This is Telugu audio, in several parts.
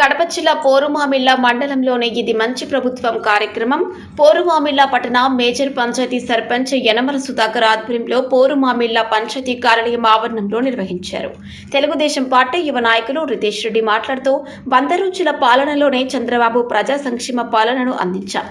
కడప జిల్లా పోరుమామిళ్ళ మండలంలోని ఇది మంచి ప్రభుత్వం కార్యక్రమం. పోరుమామిళ్ళ పట్టణ మేజర్ పంచాయతీ సర్పంచ్ యనమల సుధాకర్ ఆధ్వర్యంలో పోరుమామిళ్ళ పంచాయతీ కార్యాలయం ఆవరణంలో నిర్వహించారు. తెలుగుదేశం పార్టీ యువ నాయకులు రితేష్ రెడ్డి మాట్లాడుతూ వంద రోజుల పాలనలోనే చంద్రబాబు ప్రజా సంక్షేమ పాలనను అందించాం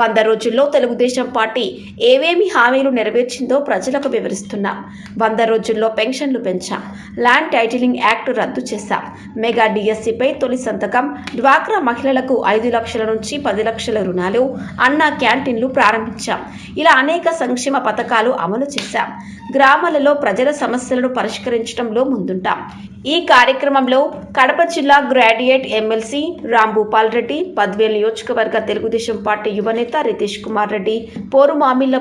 వంద రోజుల్లో తెలుగుదేశం పార్టీ ఏవేమి హామీలు నెరవేర్చిందో ప్రజలకు వివరిస్తున్నాం. వంద రోజుల్లో పెన్షన్లు పెంచాం. ల్యాండ్ టైటిలింగ్ యాక్ట్ రద్దు చేశాం. మెగా డిఎస్సిపై తొలి సంతకం డ్వాక్రా మహిళలకు ఐదు లక్షల నుంచి పది లక్షల రుణాలు అన్న క్యాంటీన్లు ప్రారంభించాం. ఇలా అనేక సంక్షేమ పథకాలు అమలు చేశాం. గ్రామాలలో ప్రజల సమస్యలను పరిష్కరించడంలో ముందుంటాం. ఈ కార్యక్రమంలో కడప జిల్లా గ్రాడ్యుయేట్ ఎమ్మెల్సీ రాంభూపాల్ రెడ్డి పద్వేల్ నియోజకవర్గ తెలుగుదేశం పార్టీ యువనేత రితేష్ కుమార్ రెడ్డి పోరు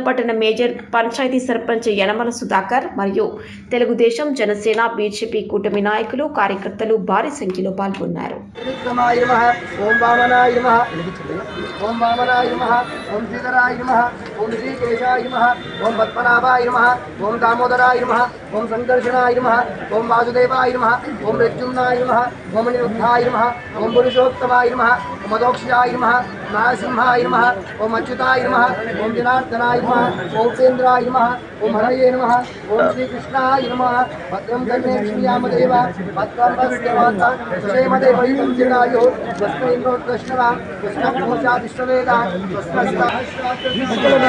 పట్టణ మేజర్ పంచాయతీ సర్పంచ్ యనమల సుధాకర్ మరియు తెలుగుదేశం జనసేన బీజేపీ కూటమి నాయకులు కార్యకర్తలు భారీ సంఖ్యలో పాల్గొన్నారు. விக்ரமாயிரமாக ஓம் வாமனாயிரமாக எழுதி சொல்லுங்க ஓம் வாமனாயிரமாக ஓம் சீதராயிரமாக ओम श्रीकेशाय नमः ओम पद्मनाभाय नमः ओम दामोदराय नमः ओम संकर्षणाय नमः ओम वासुदेवाय नमः ओम प्रद्युम्नाय नमः ओम निरुद्धाय नमः ओम पुरुषोत्तमाय नमः ओम अदोक्षाय नमः नारसिंहाय नमः ओम अच्युताय नमः ओम जनार्दनाय नमः ओम सेन्द्राय नमः ओम हरये नमः ओम श्री कृष्णाय नमः भद्रं कर्णे श्रीयामदेव भद्रं पश्यमाता क्षेमदेवयुं जनायो स्वस्मै नमो कृष्णवा कृष्णभूषा विश्ववेदा सहस्रात्र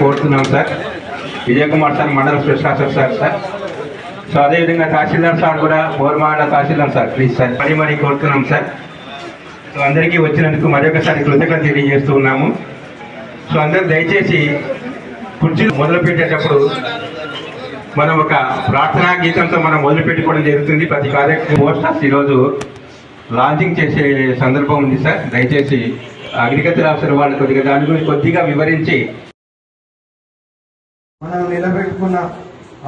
కోరుతున్నాం సార్. విజయ్ కుమార్ సార్ మండల ప్రశాసక్ సార్ సార్. సో అదేవిధంగా తహసీల్దార్ సార్ కూడా బోర్మాడ తహసీల్దార్ సార్ ప్లీజ్ సార్. మరీ మరీ కోరుతున్నాం సార్. సో అందరికీ వచ్చినందుకు మరొకసారి కృతజ్ఞత తెలియజేస్తూ ఉన్నాము. సో అందరూ దయచేసి కుర్చీలు మొదలుపెట్టేటప్పుడు మనం ఒక ప్రార్థనా గీతంతో మనం మొదలు పెట్టుకోవడం జరుగుతుంది. ప్రతి కార్యక్రమం పోస్టర్స్ ఈరోజు లాంచింగ్ చేసే సందర్భం ఉంది సార్. దయచేసి అగ్రికల్చర్ ఆఫీసర్ వాళ్ళు కొద్దిగా దాని గురించి కొద్దిగా వివరించి మనం నిలబెట్టుకున్న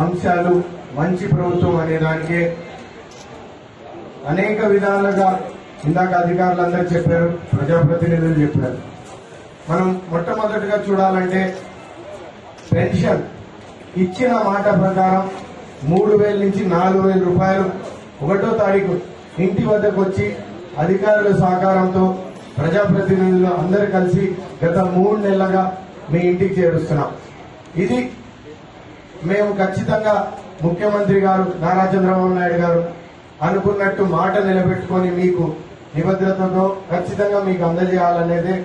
అంశాలు మంచి ప్రభుత్వం అనే దానికే అనేక విధాలుగా ఇందాక అధికారులందరూ చెప్పారు ప్రజాప్రతినిధులు చెప్పారు. మనం మొట్టమొదటిగా చూడాలంటే పెన్షన్ ఇచ్చిన మాట ప్రకారం మూడు వేల నుంచి నాలుగు వేల రూపాయలు ఒకటో తారీఖు ఇంటి వద్దకు వచ్చి అధికారుల సహకారంతో ప్రజాప్రతినిధులు అందరూ కలిసి గత మూడు నెలలుగా మీ ఇంటికి చేరుస్తున్నాం. ఇది మేము ఖచ్చితంగా ముఖ్యమంత్రి గారు నారా చంద్రబాబు నాయుడు గారు అనుకున్నట్టు మాట నిలబెట్టుకొని మీకు నిబద్ధతతో ఖచ్చితంగా మీకు అందజేయాలనేదే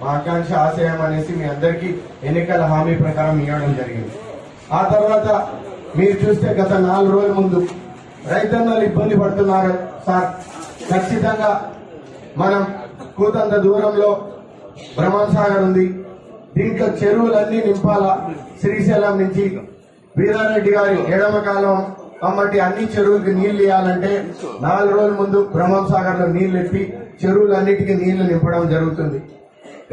మా ఆకాంక్ష ఆశయం అనేసి మీ అందరికీ ఎన్నికల హామీ ప్రకారం ఇవ్వడం జరిగింది. ఆ తర్వాత మీరు చూస్తే గత నాలుగు రోజుల ముందు రైతన్నలు ఇబ్బంది పడుతున్నారు సార్. ఖచ్చితంగా మనం కూతంత దూరంలో భ్రమణసాగర్ ఉంది. దీంట్లో చెరువులన్నీ నింపాల శ్రీశైలం నుంచి వీరారెడ్డి గారి ఎడమ కాలం కాబట్టి అన్ని చెరువులకి నీళ్ళు ఇవ్వాలంటే నాలుగు రోజుల ముందు బ్రహ్మం సాగర్లో నీళ్ళు ఎప్పి చెరువులన్నిటికీ నీళ్ళు నింపడం జరుగుతుంది.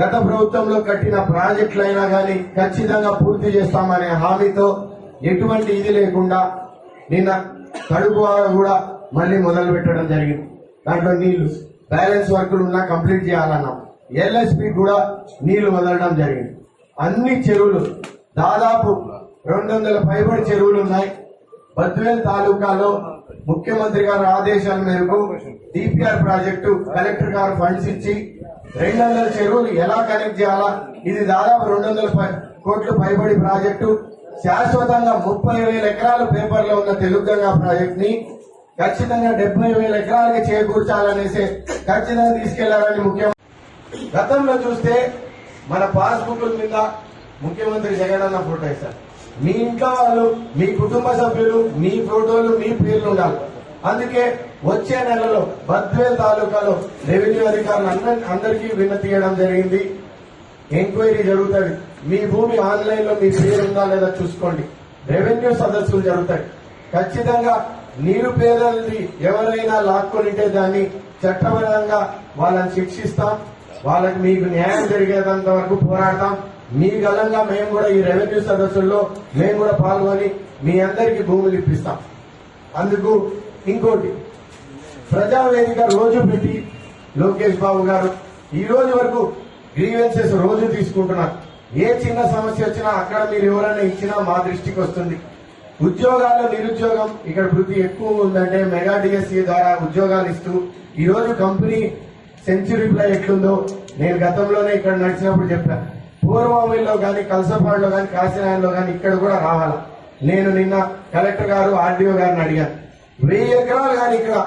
గత ప్రభుత్వంలో కట్టిన ప్రాజెక్టులైనా కానీ ఖచ్చితంగా పూర్తి చేస్తామనే హామీతో ఎటువంటి ఇది లేకుండా నిన్న కడుపు కూడా మళ్ళీ మొదలు పెట్టడం జరిగింది. దాంట్లో నీళ్ళు బ్యాలెన్స్ వర్కులు ఉన్నా కంప్లీట్ చేయాలన్నాం. ఎల్ఎస్పి కూడా నీళ్ళు వదలడం జరిగింది. అన్ని చెరువులు దాదాపు రెండు వందల పైబడి చెరువులు ఉన్నాయి. బద్వేల్ తాలూకాలో ముఖ్యమంత్రి గారి ఆదేశాల మేరకు డిపిఆర్ ప్రాజెక్టు కలెక్టర్ గారు ఫండ్స్ ఇచ్చి రెండు వందల చెరువులు ఎలా కనెక్ట్ చేయాలా? ఇది దాదాపు రెండు వందల కోట్లు పైబడి ప్రాజెక్టు. శాశ్వతంగా ముప్పై వేల ఎకరాల పేపర్లో ఉన్న తెలుగుగంగా ప్రాజెక్ట్ని ఖచ్చితంగా డెబ్బై వేల ఎకరాలకి చేకూర్చాలనేసి ఖచ్చితంగా తీసుకెళ్ళాలని ముఖ్యమంత్రి గతంలో చూస్తే మన పాస్బుక్ల మీద ముఖ్యమంత్రి జగన్ అన్న ఫోటో వేశారు. మీ ఇంట్లో వాళ్ళు మీ కుటుంబ సభ్యులు మీ ఫోటోలు మీ పేర్లు ఉండాలి. అందుకే వచ్చే నెలలో బద్వేల్ తాలూకాలో రెవెన్యూ అధికారులు అందరి అందరికీ విన్నతీయడం జరిగింది. ఎంక్వైరీ జరుగుతుంది. మీ భూమి ఆన్లైన్లో మీ పేరు ఉందా లేదా చూసుకోండి. రెవెన్యూ సదస్సులు జరుగుతాయి. ఖచ్చితంగా నిరుపేదలది ఎవరైనా లాక్కొనింటే దాన్ని చట్టపరంగా వాళ్ళని శిక్షిస్తాం. వాళ్ళకి మీకు న్యాయం జరిగేంత వరకు పోరాడతాం. మీ గలంగా మేము కూడా ఈ రెవెన్యూ సదస్సుల్లో మేము కూడా పాల్గొని మీ అందరికీ భూములు ఇప్పిస్తాం. అందుకు ఇంకోటి ప్రజావేదిక రోజు పెట్టి లోకేష్ బాబు గారు ఈ రోజు వరకు గ్రీవెన్సెస్ రోజు తీసుకుంటున్నారు. ఏ చిన్న సమస్య వచ్చినా అక్కడ మీరు ఎవరైనా ఇచ్చినా మా దృష్టికి వస్తుంది. ఉద్యోగాల్లో నిరుద్యోగం ఇక్కడ వృద్ధి ఎక్కువ ఉందంటే మెగా డిఎస్సీ ద్వారా ఉద్యోగాలు ఇస్తూ ఈ రోజు కంపెనీ సెంచురీ ప్లై ఎట్లుందో నేను గతంలోనే ఇక్కడ నడిచినప్పుడు చెప్పాను. పూర్వమిల్లో కానీ కలసపాడులో కానీ కాశీనాయనలో కానీ ఇక్కడ కూడా రావాల? నేను నిన్న కలెక్టర్ గారు ఆర్డీఓ గారిని అడిగాను. వెయ్యి ఎకరాలు కానీ ఇక్కడ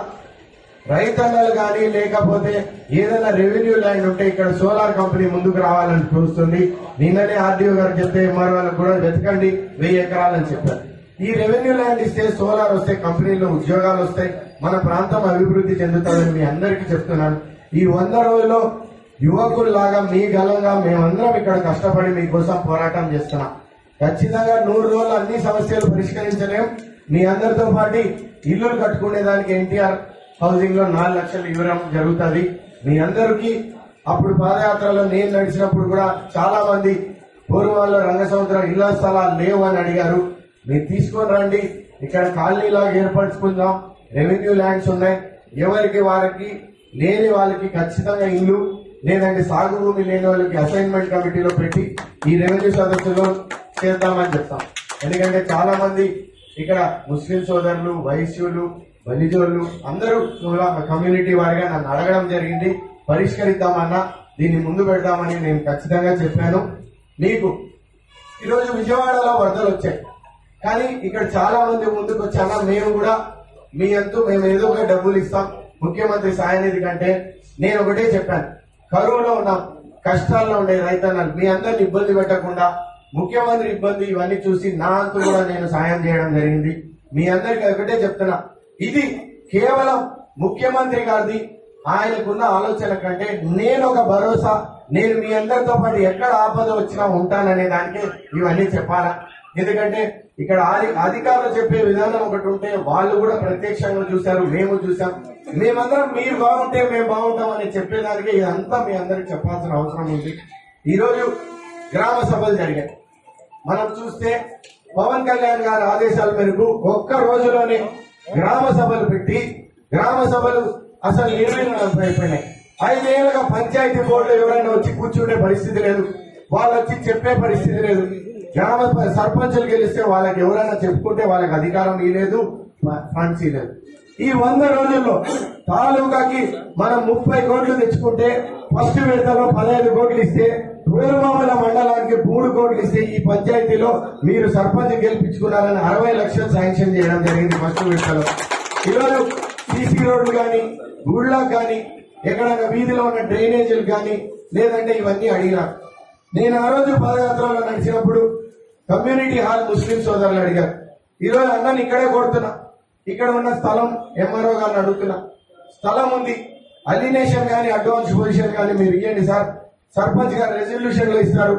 రైతన్నలు కానీ లేకపోతే ఏదైనా రెవెన్యూ ల్యాండ్ ఉంటే ఇక్కడ సోలార్ కంపెనీ ముందుకు రావాలని చూస్తుంది. నిన్ననే ఆర్డీఓ గారు చెప్తే ఎంఆర్ వాళ్ళకు కూడా వెతకండి వెయ్యి ఎకరాలని చెప్పారు. ఈ రెవెన్యూ ల్యాండ్ ఇస్తే సోలార్ వస్తే కంపెనీలో ఉద్యోగాలు వస్తాయి. మన ప్రాంతం అభివృద్ధి చెందుతుందని మీ అందరికీ చెప్తున్నాను. ఈ వంద రోజుల్లో యువకుల్లాగా మీ గలంగా మేమందరం ఇక్కడ కష్టపడి మీకోసం పోరాటం చేస్తున్నాం. ఖచ్చితంగా నూరు రోజులు అన్ని సమస్యలు పరిష్కరించలేం. మీ అందరితో పాటు ఇల్లులు కట్టుకునే దానికి ఎన్టీఆర్ హౌసింగ్లో నాలుగు లక్షలు ఇవ్వడం జరుగుతుంది. మీ అందరికీ అప్పుడు పాదయాత్రలో నేను నడిచినప్పుడు కూడా చాలా మంది పూర్వంలో రంగసముద్రం ఇళ్ళ స్థలాలు లేవు అని అడిగారు. మీరు తీసుకొని రండి. ఇక్కడ కాలనీలాగా ఏర్పరచుకుందాం. రెవెన్యూ ల్యాండ్స్ ఉన్నాయి. ఎవరికి వారికి లేని వాళ్ళకి ఖచ్చితంగా ఇల్లు లేదంటే సాగు భూమి లేని వాళ్ళకి అసైన్మెంట్ కమిటీలో పెట్టి ఈ రెవెన్యూ సదస్సులో చేద్దామని చెప్తాం. ఎందుకంటే చాలా మంది ఇక్కడ ముస్లిం సోదరులు వైశ్యులు బలిజోళ్ళు అందరూ కమ్యూనిటీ వారిగా నన్ను అడగడం జరిగింది. పరిష్కరిద్దామన్నా దీన్ని ముందు పెడదామని నేను ఖచ్చితంగా చెప్పాను. మీకు ఈరోజు విజయవాడలో వరదలు వచ్చాయి. కానీ ఇక్కడ చాలా మంది ముందుకు వచ్చానా మేము కూడా మీ అంతా మేము ఏదో ఒక డబ్బులు ఇస్తాం. ముఖ్యమంత్రి సాయనిధి కంటే నేను ఒకటే చెప్పాను. కరువులో ఉన్న కష్టాల్లో ఉండే రైతన్నలు మీ అందరిని ఇబ్బంది పెట్టకుండా ముఖ్యమంత్రి ఇబ్బంది ఇవన్నీ చూసి నా అంతు కూడా నేను సాయం చేయడం జరిగింది. మీ అందరికి ఒకటే చెప్తున్నా ఇది కేవలం ముఖ్యమంత్రి గారిది ఆయనకున్న ఆలోచన కంటే నేను ఒక భరోసా నేను మీ అందరితో పాటు ఎక్కడ ఆపద వచ్చినా ఉంటాననే దానికి ఇవన్నీ చెప్పాలా? ఎందుకంటే ఇక్కడ ఆది- అధికారులు చెప్పే విధానం ఒకటి ఉంటే వాళ్ళు కూడా ప్రత్యక్షంగా చూశారు మేము చూసాం మేమందరం మీరు బాగుంటే మేము బాగుంటాం అని చెప్పేదానికి ఇదంతా మీ అందరికి చెప్పాల్సిన అవసరం ఉంది. ఈరోజు గ్రామ సభలు జరిగాయి. మనం చూస్తే పవన్ కళ్యాణ్ గారి ఆదేశాల మేరకు ఒక్క రోజులోనే గ్రామ సభలు పెట్టి గ్రామ సభలు అసలు నిర్వీర్యం అయిపోయినాయి. ఐదేళ్ళుగా పంచాయతీ బోర్డులో ఎవరైనా వచ్చి కూర్చునే పరిస్థితి లేదు. వాళ్ళు వచ్చి చెప్పే పరిస్థితి లేదు. గ్రామ సర్పంచులు గెలిస్తే వాళ్ళకి ఎవరైనా చెప్పుకుంటే వాళ్ళకి అధికారం ఇలేదు ఫండ్స్ ఇలేదు ఈ వంద రోజుల్లో తాలూకాకి మనం ముప్పై కోట్లు తెచ్చుకుంటే ఫస్ట్ విడతలో పదహైదు కోట్లు ఇస్తే వేరుమామల మండలానికి మూడు కోట్లు ఇస్తే ఈ పంచాయతీలో మీరు సర్పంచ్ గెలిపించుకున్నారని అరవై లక్షలు శాంక్షన్ చేయడం జరిగింది ఫస్ట్ విడతలో. ఈరోజు సీసీ రోడ్లు కానీ గుళ్ళకు కానీ ఎక్కడైనా వీధిలో ఉన్న డ్రైనేజీలు కానీ లేదంటే ఇవన్నీ అడిగినారు. నేను ఆ రోజు పాదయాత్రలో నడిచినప్పుడు కమ్యూనిటీ హాల్ ముస్లిం సోదరులు అడిగారు. ఈరోజు అన్నని ఇక్కడే కొడుతున్నా. ఇక్కడ ఉన్న స్థలం ఎంఆర్ఓ గారిని అడుగుతున్నా. స్థలం ఉంది. అలినేషన్ కానీ అడ్వాన్స్ పొజిషన్ కానీ మీరు ఇవ్వండి సార్. సర్పంచ్ గారు రెజల్యూషన్లు ఇస్తారు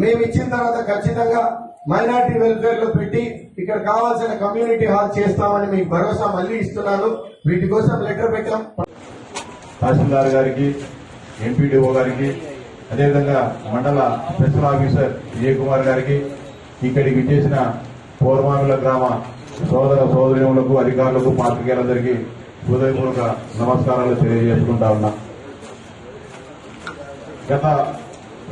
మేము ఇచ్చిన తర్వాత ఖచ్చితంగా మైనార్టీ వెల్ఫేర్లో పెట్టి ఇక్కడ కావాల్సిన కమ్యూనిటీ హాల్ చేస్తామని మీకు భరోసా మళ్ళీ ఇస్తున్నాను. వీటి కోసం లెటర్ పెట్టాం. తహసీల్దార్ గారికి ఎంపీడీఓ గారికి అదేవిధంగా మండల స్పెషల్ ఆఫీసర్ విజయ్ కుమార్ గారికి ఇక్కడికి విచ్చేసిన పూర్వాంగుల గ్రామ సోదర సోదరులకు అధికారులకు పాత్రికేయులందరికీ హృదయపూర్వక నమస్కారాలు తెలియజేసుకుంటా ఉన్నా. గత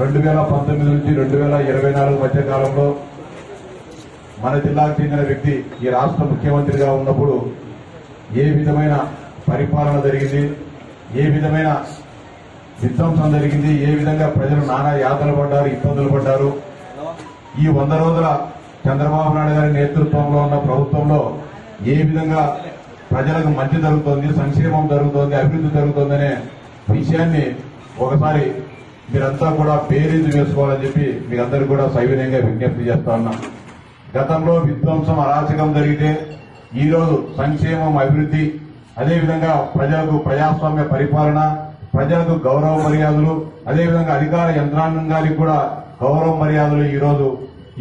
రెండు వేల పంతొమ్మిది నుంచి రెండు వేల ఇరవై నాలుగు మధ్య కాలంలో మన జిల్లాకు చెందిన వ్యక్తి ఈ రాష్ట్ర ముఖ్యమంత్రిగా ఉన్నప్పుడు ఏ విధమైన పరిపాలన జరిగింది ఏ విధమైన విధ్వంసం జరిగింది ఏ విధంగా ప్రజలు నానా యాతలు పడ్డారు ఇబ్బందులు పడ్డారు ఈ వంద రోజుల చంద్రబాబు నాయుడు గారి నేతృత్వంలో ఉన్న ప్రభుత్వంలో ఏ విధంగా ప్రజలకు మంచి జరుగుతోంది సంక్షేమం జరుగుతోంది అభివృద్ధి జరుగుతోందనే విషయాన్ని ఒకసారి మీరంతా కూడా బేరీజు వేసుకోవాలని చెప్పి మీరందరూ కూడా సవినయంగా విజ్ఞప్తి చేస్తా ఉన్నాం. గతంలో విధ్వంసం అరాచకం జరిగితే ఈరోజు సంక్షేమం అభివృద్ధి అదేవిధంగా ప్రజలకు ప్రజాస్వామ్య పరిపాలన ప్రజలకు గౌరవ మర్యాదలు అదేవిధంగా అధికార యంత్రాంగానికి కూడా గౌరవ మర్యాదలు ఈరోజు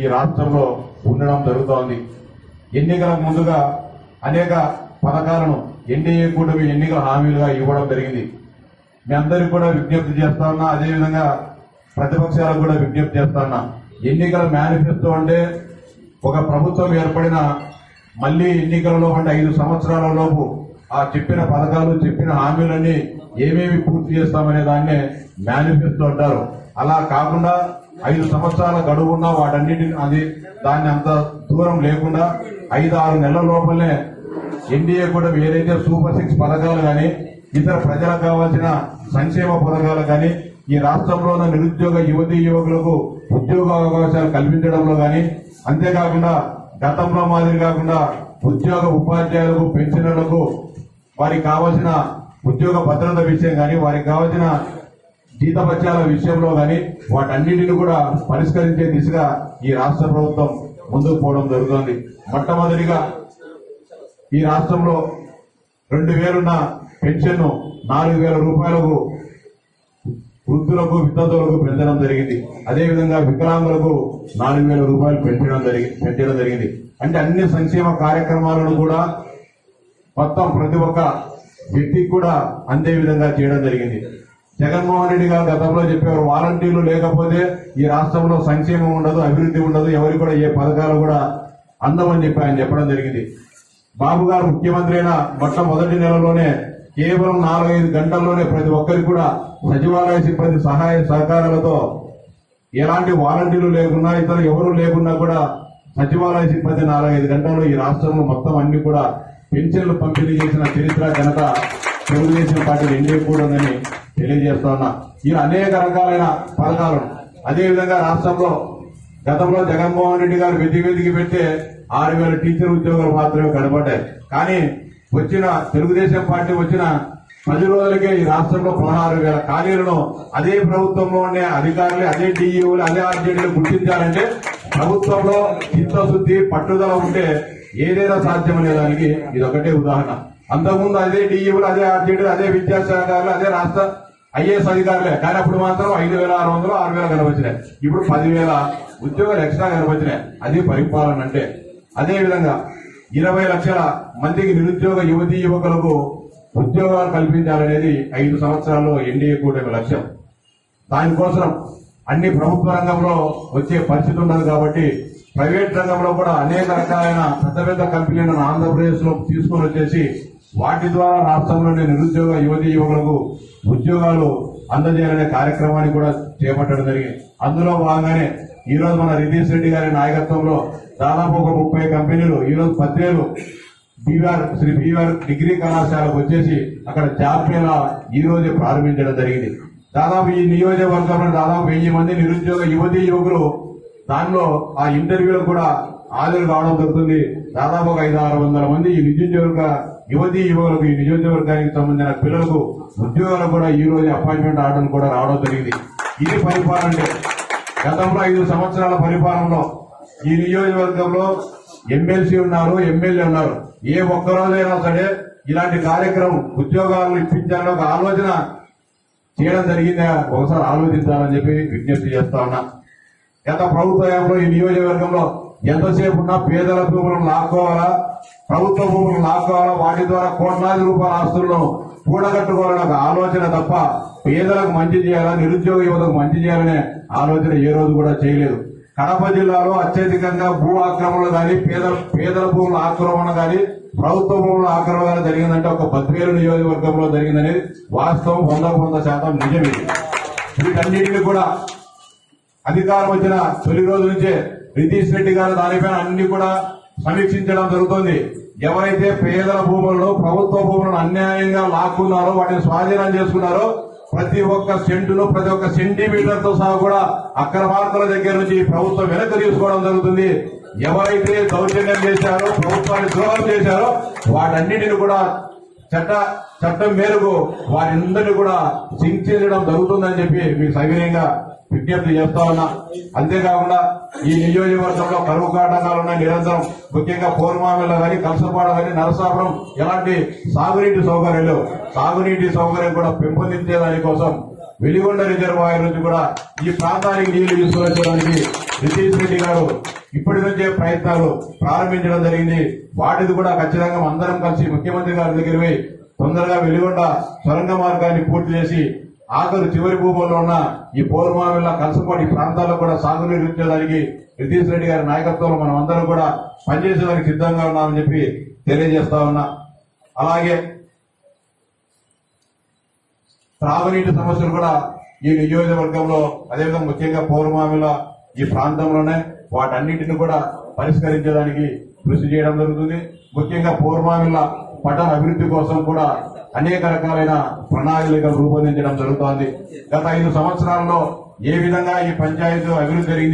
ఈ రాష్ట్రంలో ఉండడం జరుగుతోంది. ఎన్నికల ముందుగా అనేక పథకాలను ఎన్డీఏ కూటమి ఎన్నికల హామీలుగా ఇవ్వడం జరిగింది. మీ అందరికీ కూడా విజ్ఞప్తి చేస్తా ఉన్నా అదేవిధంగా ప్రతిపక్షాలకు కూడా విజ్ఞప్తి చేస్తా ఉన్నా ఎన్నికల మేనిఫెస్టో అంటే ఒక ప్రభుత్వం ఏర్పడిన మళ్ళీ ఎన్నికలలో అంటే ఐదు సంవత్సరాల లోపు ఆ చెప్పిన పథకాలు చెప్పిన హామీలన్నీ ఏమేమి పూర్తి చేస్తామనే దాన్నే మేనిఫెస్టో అంటారు. అలా కాకుండా ఐదు సంవత్సరాల గడువున్న వాటన్నిటిని అది దాన్ని అంత దూరం లేకుండా ఐదు ఆరు నెలల లోపలనే ఎన్డీఏ కూడా ఏదైతే సూపర్ సిక్స్ పథకాలు కానీ ఇతర ప్రజలకు కావాల్సిన సంక్షేమ పథకాలు కానీ ఈ రాష్ట్రంలో ఉన్న నిరుద్యోగ యువతీ యువకులకు ఉద్యోగ అవకాశాలు కల్పించడంలో కానీ అంతేకాకుండా గతంలో మాదిరి కాకుండా ఉద్యోగ ఉపాధ్యాయులకు పెన్షనర్లకు వారికి కావాల్సిన ఉద్యోగ భద్రత విషయం కానీ వారికి కావాల్సిన జీతపత్యాల విషయంలో కానీ వాటన్నిటిని కూడా పరిష్కరించే దిశగా ఈ రాష్ట్ర ప్రభుత్వం ముందుకు పోవడం జరుగుతుంది. మొట్టమొదటిగా ఈ రాష్ట్రంలో రెండు వేలున్న పెన్షన్ నాలుగు వేల రూపాయలకు వృద్ధులకు వితంతువులకు పెంచడం జరిగింది. అదేవిధంగా వికలాంగులకు నాలుగు వేల రూపాయలు పెంచడం జరిగి పెంచడం జరిగింది. అంటే అన్ని సంక్షేమ కార్యక్రమాలను కూడా మొత్తం ప్రతి ఒక్క వ్యక్తికి కూడా అందే విధంగా చేయడం జరిగింది. జగన్మోహన్ రెడ్డి గారు గతంలో చెప్పారు వాలంటీర్లు లేకపోతే ఈ రాష్ట్రంలో సంక్షేమం ఉండదు అభివృద్ధి ఉండదు ఎవరికి కూడా ఏ పథకాలు కూడా అందమని చెప్పి ఆయన చెప్పడం జరిగింది. బాబు గారు ముఖ్యమంత్రి అయిన మొట్టమొదటి నెలలోనే కేవలం నాలుగైదు గంటల్లోనే ప్రతి ఒక్కరికి కూడా సచివాలయ సిబ్బంది సహాయ సహకారాలతో ఎలాంటి వాలంటీర్లు లేకున్నా ఇతర ఎవరు లేకున్నా కూడా సచివాలయ సిబ్బంది నాలుగైదు గంటల్లో ఈ రాష్ట్రంలో మొత్తం అన్ని కూడా పెన్షన్లు పంపిణీ చేసిన చరిత్ర ఘనత తెలుగుదేశం పార్టీ ఎన్డీఏ కూడా ఉందని తెలియజేస్తా ఉన్నా. ఇలా అనేక రకాలైన పథకాలను అదేవిధంగా రాష్ట్రంలో గతంలో జగన్మోహన్ రెడ్డి గారు వెతికి వెతికి పెడితే ఆరు వేల టీచర్ ఉద్యోగాలు మాత్రమే కనబడ్డాయి. కానీ వచ్చిన తెలుగుదేశం పార్టీ వచ్చిన పది రోజులకే ఈ రాష్ట్రంలో పదహారు వేల ఖాళీలను అదే ప్రభుత్వంలో ఉండే అధికారులు అదే డిఈఓలు అదే ఆర్జేడీలు గుర్తించాలంటే ప్రభుత్వంలో చిత్తశుద్ధి పట్టుదల ఉంటే ఏదైనా సాధ్యమనే దానికి ఇది ఒకటే ఉదాహరణ. అంతకుముందు అదే డిఈఓలు అదే ఆర్జీడీలు అదే విద్యాశాఖలు అదే రాష్ట్ర ఐఏఎస్ అధికారులే. కానీ అప్పుడు మాత్రం ఐదు వేల ఆరు వందలు ఆరు వేల కనబచ్చినాయి ఇప్పుడు పదివేల ఉద్యోగాలు ఎక్స్ట్రా కనబచ్చినాయి అది పరిపాలన అంటే. అదే విధంగా ఇరవై లక్షల మందికి నిరుద్యోగ యువతీ యువకులకు ఉద్యోగాలు కల్పించాలనేది ఐదు సంవత్సరాల్లో ఎన్డీఏ కూటమి లక్ష్యం. దానికోసం అన్ని ప్రభుత్వ రంగంలో వచ్చే పరిస్థితి ఉండదు కాబట్టి ప్రైవేట్ రంగంలో కూడా అనేక రకాలైన పెద్ద పెద్ద కంపెనీలను ఆంధ్రప్రదేశ్లో తీసుకొని వచ్చేసి వాటి ద్వారా రాష్ట్రంలోని నిరుద్యోగ యువతీ యువకులకు ఉద్యోగాలు అందజేయాలనే కార్యక్రమాన్ని కూడా చేపట్టడం జరిగింది. అందులో భాగంగానే ఈ రోజు మన రితీష్ రెడ్డి గారి నాయకత్వంలో దాదాపు ఒక ముప్పై కంపెనీలు ఈ రోజు Badvel BR Sri BR degree కళాశాలకు వచ్చేసి అక్కడ జాబ్ మేళా ఈ రోజే ప్రారంభించడం జరిగింది. దాదాపు ఈ నియోజకవర్గంలో దాదాపు వెయ్యి మంది నిరుద్యోగ యువతీ యువకులు దానిలో ఆ ఇంటర్వ్యూలో కూడా హాజరు కావడం జరుగుతుంది. దాదాపు ఒక ఐదు ఆరు వందల మంది ఈ నిరుద్యోగ యువతి యువకులకు ఈ నియోజకవర్గానికి సంబంధించిన పిల్లలకు ఉద్యోగాలు కూడా ఈ రోజు అపాయింట్మెంట్ ఆర్డర్ కూడా రావడం జరిగింది. ఇది పరిపాలన గతంలో ఐదు సంవత్సరాల పరిపాలనలో ఈ నియోజకవర్గంలో ఎమ్మెల్సీ ఉన్నారు ఎమ్మెల్యే ఉన్నారు. ఏ ఒక్క రోజైనా సరే ఇలాంటి కార్యక్రమం ఉద్యోగాలు ఇప్పించాలని ఒక ఆలోచన చేయడం జరిగిందా. ఒకసారి ఆలోచించాలని చెప్పి విజ్ఞప్తి చేస్తా ఉన్నా. గత ప్రభుత్వ ఈ నియోజకవర్గంలో ఎంతసేపు ఉన్నా పేదల భూములను లాక్కోవాలా? ప్రభుత్వ భూములను లాక్కోవాలా? వాటి ద్వారా కోట్లాది రూపాయల ఆస్తులను కూడగట్టుకోవాలని ఒక ఆలోచన తప్ప పేదలకు మంచి చేయాలా? నిరుద్యోగ యువతకు మంచి చేయాలనే ఆలోచన ఏ రోజు కూడా చేయలేదు. కడప జిల్లాలో అత్యధికంగా భూ ఆక్రమణలు కానీ పేద పేదల భూముల ఆక్రమణ కానీ ప్రభుత్వ భూముల ఆక్రమణ కానీ జరిగిందంటే ఒక పదివేలు నియోజకవర్గంలో జరిగిందనేది వాస్తవం వంద వంద శాతం నిజమే. వీటన్నిటిని కూడా అధికారం వచ్చిన తొలి రోజు నుంచే రితీష్ రెడ్డి గారు దానిపైన అన్ని కూడా సమీక్షించడం జరుగుతుంది. ఎవరైతే పేదల భూములను ప్రభుత్వ భూములను అన్యాయంగా లాక్కున్నారో వాటిని స్వాధీనం చేసుకున్నారో ప్రతి ఒక్క సెంటును ప్రతి ఒక్క సెంటీమీటర్తో సహా కూడా అక్రమార్కుల దగ్గర నుంచి ప్రభుత్వం వెనక్కి తీసుకోవడం జరుగుతుంది. ఎవరైతే దౌర్జన్యం చేశారో ప్రభుత్వాన్ని ద్రోహం చేశారో వాటన్నిటిని కూడా చట్ట చట్టం మేరకు వారిందరినీ కూడా శిక్షించడం జరుగుతుందని చెప్పి మీకు సవినయంగా విజ్ఞప్తి చేస్తా ఉన్నా. అంతేకాకుండా ఈ నియోజకవర్గంలో కరువు కాటకాలు ఉన్నాయి నిరంతరం. ముఖ్యంగా పూర్వమామిలో కానీ కలసపాడ కానీ నరసాపురం ఎలాంటి సాగునీటి సౌకర్యాలు సాగునీటి సౌకర్యం కూడా పెంపొందించే దానికోసం వెలిగొండ రిజర్వాయర్ నుంచి కూడా ఈ ప్రాంతానికి నీళ్ళు తీసుకువచ్చడానికి నితీష్ రెడ్డి గారు ఇప్పటి నుంచే ప్రయత్నాలు ప్రారంభించడం జరిగింది. వాటిది కూడా ఖచ్చితంగా అందరం కలిసి ముఖ్యమంత్రి గారి దగ్గర తొందరగా వెలిగొండ సొరంగ మార్గాన్ని పూర్తి చేసి ఆఖరు చివరి భూముల్లో ఉన్న ఈ పౌర్మామిల్ల కలసపాటి ప్రాంతాల్లో కూడా సాగునీరు ఇచ్చేదానికి నితీష్ రెడ్డి గారి నాయకత్వంలో మనం అందరం కూడా పనిచేసేదానికి సిద్ధంగా ఉన్నామని చెప్పి తెలియజేస్తా ఉన్నా. అలాగే త్రాగునీటి సమస్యలు కూడా ఈ నియోజకవర్గంలో అదేవిధంగా ముఖ్యంగా పౌర్మామిల ఈ ప్రాంతంలోనే వాటన్నిటిని కూడా పరిష్కరించడానికి కృషి చేయడం జరుగుతుంది. ముఖ్యంగా పూర్వాంగుల పట్టణ అభివృద్ధి కోసం కూడా అనేక రకాలైన ప్రణాళికలు రూపొందించడం జరుగుతోంది. గత ఐదు సంవత్సరాల్లో ఏ విధంగా ఈ పంచాయతీ అభివృద్ధి జరిగింది?